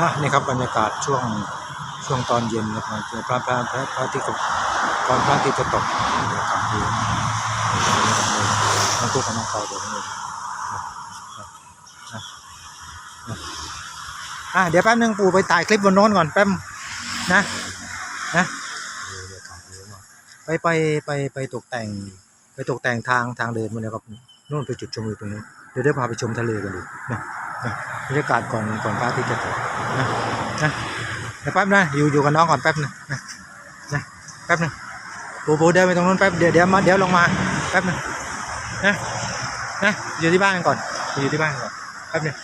อะนี่ครับบรรยากาศช่วงช่วงตอนเย็นนะครับเจอพระพระพระพระอาที่ตกก่อนพระอาที่จะตกบรรยากาศดีน้องตุ๊กกับน้องเปาเดี๋ยวนี้อะเดี๋ยวแป๊บนึงปู่ไปถ่ายคลิปบนโน้นก่อนแป๊บนะนะไปไปไปไปตกแต่ง ไปตกแต่งทางทางเดินมาแล้วครับนู่นไปจุดชมวิวตรงนี้เดี๋ยวได้พาไปชมทะเลกันดูนะ บรรยากาศก่อนก่อนพระอาทิตย์จะตกนะนะเดี๋ยวแป๊บนะอยู่อยู่กับน้องก่อนแป๊บนะนะนะแป๊บนึงปูปูเดินไปตรงนู้นแป๊บเดี๋ยวเดี๋ยวมาเดี๋ยวลงมาแป๊บนึงนะนะอยู่ที่บ้านกันก่อนอยู่ที่บ้านก่อนแป๊บนึง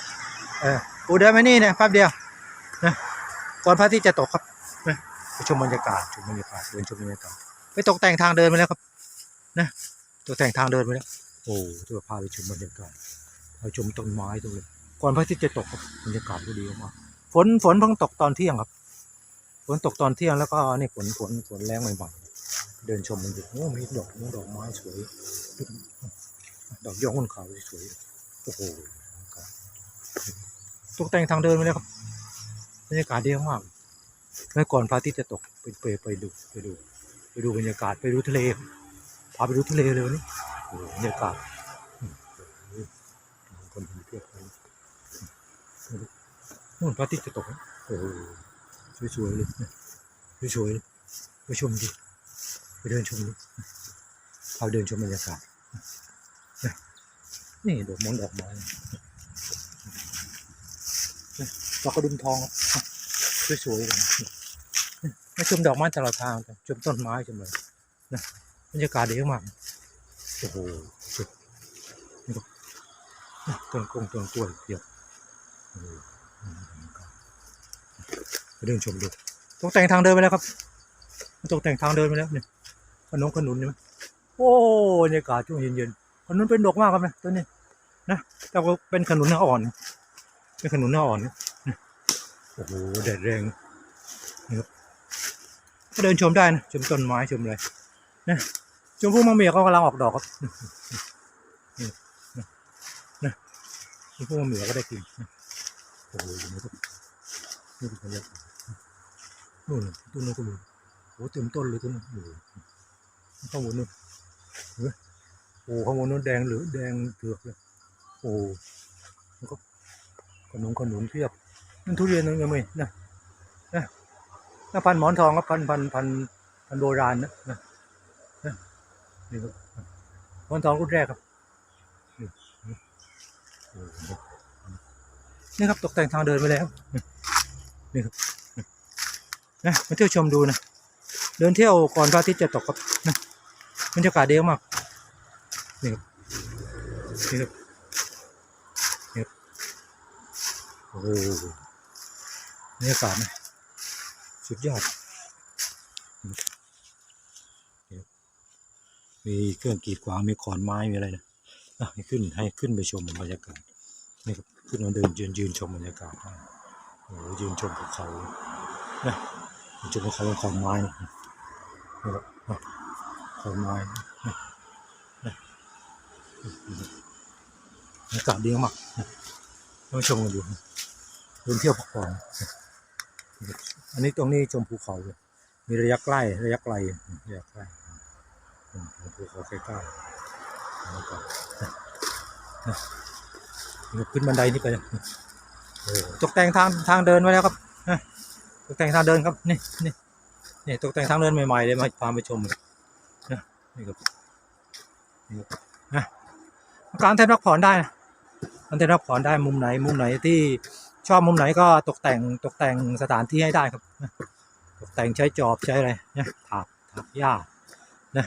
เออปูเดินมานี่เนี่ยแป๊บเดียวนะก่อนพระอาทิตย์จะตกครับนะไปชมบรรยากาศชมบรรยากาศเดินชมบรรยากาศไปตกแต่งทางเดินมาแล้วครับนะตัวแต่งทางเดินไปแล้วโอ้จะพาไปชมบรรยากาศพาไปชมต้นไม้ตรงเลย ก่อนพระอาทิตย์จะตกครับรรยากาศก็ดีมากฝนฝนเพิ่งตกตอนเที่ยงครับ ฝนตกตอนเที่ยงแล้วก็นี่ฝนฝนฝนแรงใหม่ๆเดินชมมันอยู่โอ้มีดอกมีดอกไม้สวย ดอกยอดคนขาวสวยโอ้โหตกแต่งทางเดินไปแล้วครับบรรยากาศดีมากแล้วก่อนพระอาทิตย์จะตกไปไปไปดูไปดู ไปดูบรรยากาศไปดูทะเลพาไปดูทะเลเลยนนี้โอ้โหบรรยากาศอืมคนเห็นเพียบเลย นู่นพระอาทิตย์จะตกโอ้โหสวยๆเลยสวยๆเลยไปชมดิไปเดินชมดิพาเดินชมบรรยากาศนี่ดอกมงดอกไม้ดอกกระดุมทองสวยๆเลยไม่ชมดอกไม้ตลอดทางแต่ชมต้นไม้ชมเลยบรรยากาศดีมากโอ้โหสุดต้นกงต้นกล้วยเพียบ ไปเดินชมดูตกแต่งทางเดินไปแล้วครับตกแต่งทางเดินไปแล้วเนี่ยขนมขนุนใช่ไหมโอ้บรรยากาศช่วงเย็นๆขนุนเป็นดอกมากครับนะตัวนี้นะแต่ว่าเป็นขนุนเนื้ออ่อน เป็นขนุนเนื้ออ่อนนะโอ้โหแดดแรงนี่ครับก็เดินชมได้นะชมต้นไม้ชมอะไรนะชมพู่มังเมียก็กำลังออกดอกครับนี่นะนะชมพู่มังเมียก็ได้กินนะ โอ้โหอยู่นี่นี่เป็นบรรยากนู่นน่ะต้นนู้นก็มีโอ้เต็มต้นเลยต้นนู้นโอ้ข้างบนนู้นเห็นไหมโอ้ข้างบนนู้นแดงเหลือแดงเถือกเลยโอ้แล้วก็ขนมขนุนเพียบนั่นทุเรียนนั่นยังไม่นะนะน่าพันหมอนทองครับพันพันพันพันโบราณนะนะนี่ครับวันทองรุ่นแรกครับนี่โอ้ นี่ครับตกแต่งทางเดินไปแล้วนี่ครับนะมาเที่ยวชมดูนะเดินเที่ยวก่อนพระอาทิตย์จะตกครับนะบรรยากาศดีมากนี่ครับนี่ครับนี่ครับโอ้โหบรรยากาศนะสุดยอดมีเครื่องกีดขวางมีขอนไม้มีอะไรนะอะขึ้นให้ขึ้นไปชมบรรยากาศนี่ครับ ขึ้นมาเดินยืนยืนชมบรรยากาศโอ้ยืนชมภูเขานะยืนชมภูเขาเป็นขอนไม้นะครับขอนไม้นะนะบรรยากาศดีมากนะต้องชมกันดูนะเดินเที่ยวพักผ่อนอันนี้ตรงนี้ชมภูเขาเลยมีระยะใกล้ระยะไกลระยะใกล้ภูเขาใกล้ๆแล้วก็ ขึ้นบันไดนี่ไปเลยตกแต่งทางทางเดินไว้แล้วครับตกแต่งทางเดินครับนี่นี่นี่ตกแต่งทางเดินใหม่ๆเลยมาพาไปชมเลยนะนี่ครับนี่ครับนะกางเต็นท์พักผ่อนได้นะกางเต็นท์พักผ่อนได้มุมไหน มุมไหนที่ชอบมุมไหนก็ตกแต่งตกแต่งสถานที่ให้ได้ครับตกแต่งใช้จอบใช้อะไรนะถากถากหญ้านะ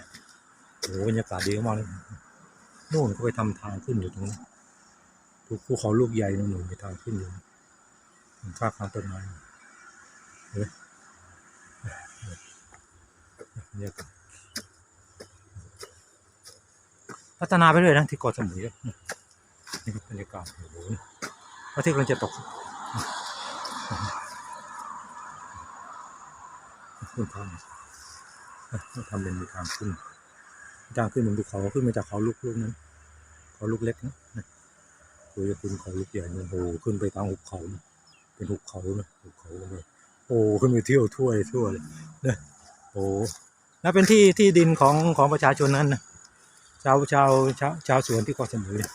โอ้บรรยากาศดีมากเลยนู่นก็ไปทำทางขึ้นอยู่ตรงนั้ ภูเขาลูกใหญ่นู่นนู่นไปทางขึ้นอยู่ข้างข้างต้นไม้เห็นไหมบรรยพัฒนาไปเรื่อยนะที่เกาะสมุยเนี่ยบรรยากาศโอ้โหพระอาทิตย์กำลังจะตกขึ้นทางทำเป็นมีทางขึ้นทางขึ้นบนภูเขาขึ้นมาจากเขาลูกลูกนั้นเขาลูกเล็กนะ คุยกับคุณเขาลูกใหญ่เนี่ยโอ้ขึ้นไปทางหุบเขาเป็นหุบเขานะหุบเขาเลยโอ้ขึ้นไปเที่ยวทั่วเลยทั่วเลยนะโอ้แล้วเป็นที่ที่ดินของของประชาชนนั้นนะชาวชาวชาวชาวสวนที่เกาะสมุยเนี่ย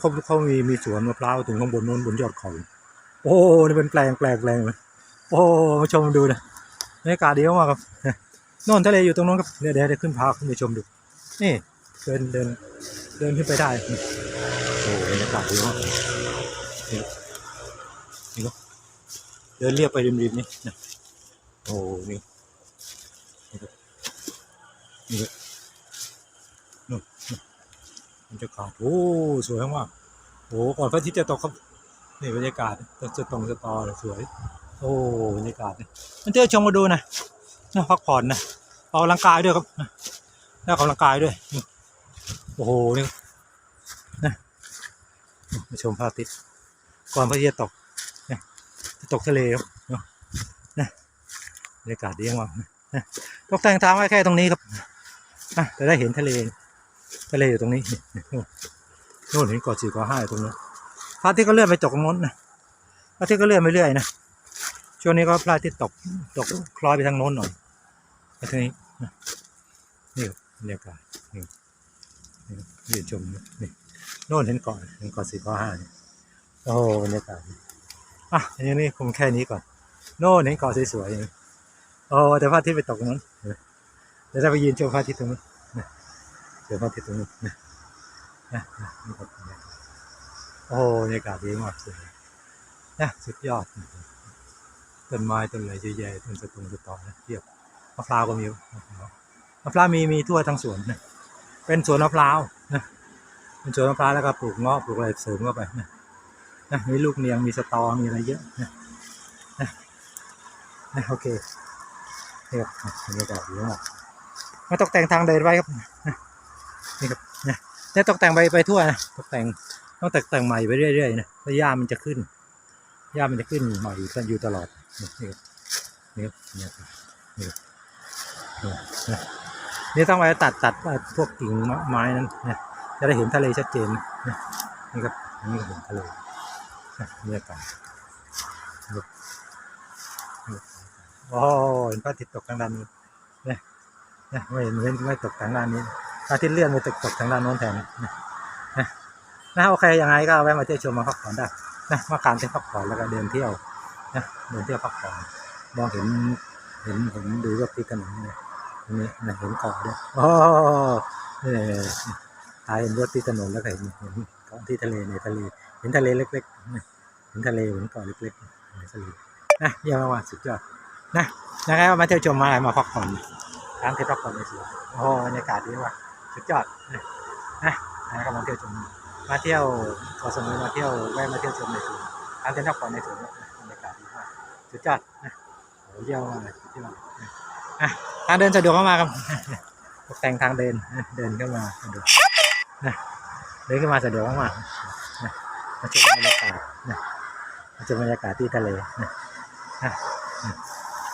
เขาเขามีมีสวนมะพร้าวถึงข้างบนโน้นบนยอดเขาโอ้นี่เป็นแปลงแปลงแปลงเลยโอ้มาชมดูนะบรรยากาศดีมากครับน่นทะเลอยู่ตรงโน้นครับเดี๋ยวเดี๋ยวขึ้นพาขึ้นไปชมดูนี่เดินเดินเดินขึ้นไปได้ บรรยากาศดีมากนี่นี่ก็เดินเรียบไปริมริมนี่นะโอ้นี่นี่ก็นี่ก็นู่นนู่นบรรยากาศโอ้สวยมากโอ้ก่อนพระอาทิตย์จะตกครับนี่บรรยากาศจะตรงจะตอเลยสวย โอ้บรรยากาศเนี่ยมันเจอชมมาดูนะนะพักผ่อนนะออกกำลังกายด้วยครับนะแล้ออกกำลังกายด้วยโอ้โหนี่ มาชมพระอาทิตย์ก่อนพระอาทิตย์จะตกนะจะตกทะเลครับเนาะนะบรรยากาศดีมากนะตกแต่งทางไว้แค่ตรงนี้ครับนะจะได้เห็นทะเลทะเลอยู่ตรงนี้นี่นู่นเห็นเกาะสี่เกาะห้าอยู่ตรงนู้พระอาทิตย์ก็เลื่อนไปตกตรงโน้นนะพระอาทิตย์ก็เลื่อนไปเรื่อยนะช่วงนี้ก็พระอาทิตย์ตกตกคล้อยไปทางโน้นหน่อยไปทางนี้นี่ครับรรยากาศนี่นี่ครับยืนชมนี่ โน่นเห็นเกาะเห็นเกาะสี่เกาะห้าเนี่ยโอ้โหบรรยากาศอะอันนี้คงแค่นี้ก่อน โน่นเห็นเกาะสวยๆอย่างนี้โอ้แต่พระอาทิตย์ไปตกตรงนั้นเดี๋ยวจะไปยืนชมพระอาทิตย์ตรงนู้นะเจอพระอาทิตย์ตรงนู้นนะนะโอ้โหบรรยากาศดีมากเลยนะสุดยอดต้นไม้ต้นอะไรเยอะแยะต้นสะตงสะตอนะเทียบมะพร้าวก็มีมะพร้าวมะพร้าวมีมีทั่วทั้งสวนนะเป็นสวนมะพร้าวนะ เป็นสวนมะพร้าวแล้วก็ปลูกงาะปลูกอะไรเสริมเข้าไปนะนะมีลูกเนียงมีสตอมีอะไรเยอะนะนะนะโอเคนี่ครับบรรยากาศดีมากมาตกแต่งทางเดินไว้ครับนี่ครับนะเนี่ยตกแต่งไปไปทั่วนะตกแต่งต้องแต่งแต่งใหม่ไปเรื่อยๆนะแล้วหญ้ามันจะขึ้นหญ้ามันจะขึ้นใหม่อยู่ตลอดนี่ครับนี่ครับนี่ครับนี่ครับนี่ต้องไปตัดตัดพวกกิ่งไม้นั้นนะ จะได้เห็นทะเลชัดเจนนะนี่ครับนี่ก็เห็นทะเลนะบรรยากาศนี่ครับนี่ครับโอ้เห็นพระอาทิตย์ตกทางด้านนู้นเนี่ยเนี่ยไม่เห็นไม่ไม่ตกทางด้านนี้พระอาทิตย์เลื่อนไปตกตกทางด้านโน้นแทนนะนะโอเคยังไงก็แวะมาเที่ยวชมมาพักผ่อนได้นะมาการเที่ยวพักผ่อนแล้วก็เดินเที่ยวนะเดินเที่ยวพักผ่อนมองเห็นเห็นเห็นดูรถที่ถนนนี่ยตรงนี้นะเห็นเกาะด้วยโอ้เนี่ย ตายเห็นรถที่ถนนแล้วก็เห็นเห็นเกาะที่ทะเลในทะเล เห็นทะเลเล็กๆเห็นทะเลเห็นเกาะเล็กๆในทะเลนะเยี่ยมมากสุดยอดนะยังไงก็มาเที่ยวชมมาอะไรมาพักผ่อนการเที่ยวพักผ่อนในสวนโอ้บรรยากาศดีมากสุดยอดนะนะนะก็มาเที่ยวชมมาเที่ยวเกาะสมุยมาเที่ยวแวะมาเที่ยวชมในสวนทานเต้นพักผ่อนในสวนบรรยากาศดีมากสุดยอดนะโอ้เยี่ยมมากเลยสุดยอดนะทางเดินสะดวกมากๆครับตกแต่งทางเดินเดินเข้ามาสะดวก นะเดินเข้ามาสะดวกมากๆนะมาชมบรรยากาศนะมาชมบรรยากาศที่ทะเลนะนะ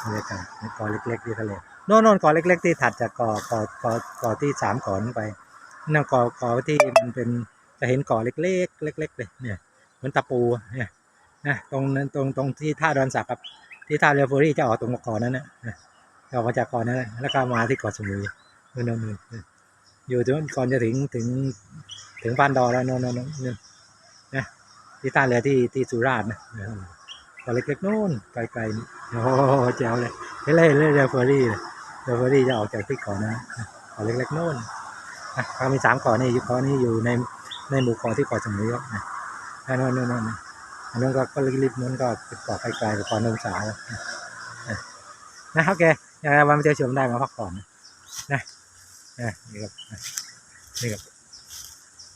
บรรยากาศเกาะเล็ก ๆ ที่ทะเลโน่นโน่นเกาะเล็ก ๆ ที่ถัดจากเกาะเกาะเกาะเกาะที่สามเกาะนั้นไปนั่นเกาะเกาะที่มันเป็นจะเห็นเกาะเล็ก ๆ เล็ก ๆ เลยเนี่ยเหมือนตะปูเนี่ยนะตรงนั้นตรงตรงที่ท่าดอนสักครับที่ท่าเรือเฟอรี่จะออกตรงเกาะนั้นนะจะออกมาจากเกาะนั้นแล้วก็มาที่เกาะสมุยนู่นนู่นนู่นนู่น อยู่ถึงก่อนจะถึงถึงถึงบ้านดอแล้วนนนนนนนะที่ท่าเรือที่ที่สุราษฎร์นะนะเกาะเล็กๆนู่นไกลๆโอ้โหแจ๋วเลยเห็นเลยเรือเฟอร์รี่เลเรือเฟอร์รี่จะออกจากที่เกาะนะเกาะเล็กๆนู่นนะเขามีสามเกาะนี่เกาะนี้อยู่ในในหมู่เกาะที่เกาะสมุยนะนั่นนั่นนั่นอันนั้นก็ก็ลิบๆนั้นก็เป็นเกาะไกลๆกับเกาะนงสาวนะนะโอเคยังไงวันมาเที่ยวชมได้มาพักผ่อนนะ นะนี่ครับนี่ครับ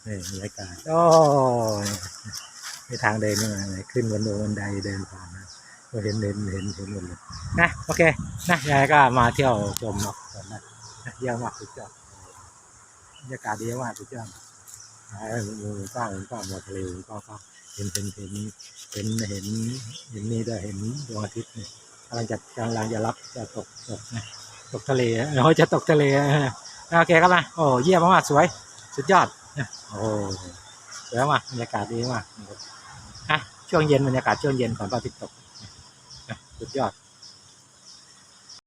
นี่บรรยากาศโอ้นี่ทางเดินนี่มาขึ้นบนบันไดเดินผ่านนะก็เห็นเห็นเห็นเห็นหมดเลยนะโอเคนะยังไงก็มาเที่ยวชมมาพักผ่อนนะนะเยี่ยมมากสุดยอดบรรยากาศดีมากสุดยอดใช่มือป้าเห็นป้าหมดทะเลก็ก็เห็นเห็นเห็นเห็นเห็นเห็นนี่ด้วยเห็นดวงอาทิตย์เนี่ยกำลังจะกำลังจะรับจะตกตกนะตกทะเลเราจะตกทะเลนะ โอเคครับมาโอ้เยี่ยมมากๆสวย สุดยอดโอ้สวยมากบรรยากาศดีมากอะช่วงเย็นบรรยากาศช่วงเย็นก่อนพระอาทิตย์ตกสุดยอด